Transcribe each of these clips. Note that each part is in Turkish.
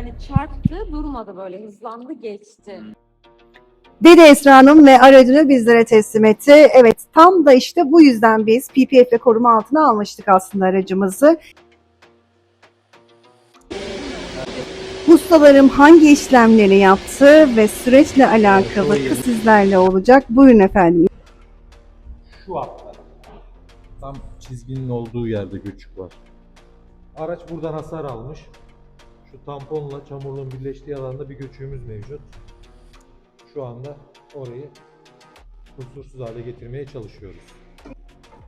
Yani çarptı, durmadı böyle, hızlandı, geçti. Dedi Esra Hanım ve aracını bizlere teslim etti. Evet tam da işte bu yüzden biz PPF ve koruma altına almıştık aslında aracımızı. Ustalarım hangi işlemleri yaptı ve süreçle alakalı sizlerle olacak. Buyurun efendim. Şu hatta. Tam çizginin olduğu yerde göçük var. Araç buradan hasar almış. Şu tamponla çamurluğun birleştiği alanda bir göçüğümüz mevcut. Şu anda orayı kusursuz hale getirmeye çalışıyoruz.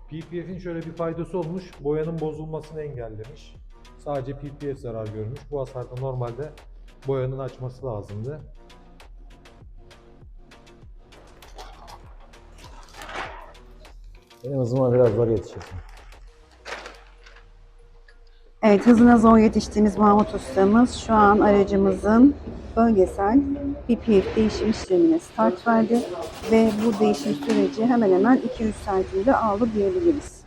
PPF'in şöyle bir faydası olmuş. Boyanın bozulmasını engellemiş. Sadece PPF zarar görmüş. Bu hasarda normalde boyanın açması lazımdı. Benim hızıma biraz zor yetişiyorsun. Evet hızına zor yetiştiğimiz Mahmut ustamız şu an aracımızın bölgesel PPF değişim işlemine start verdi ve bu değişim süreci hemen hemen 200 santimde aldı diyebiliriz.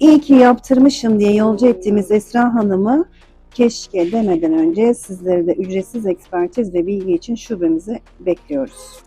İyi ki yaptırmışım diye yolcu ettiğimiz Esra Hanım'ı keşke demeden önce sizleri de ücretsiz ekspertiz ve bilgi için şubemize bekliyoruz.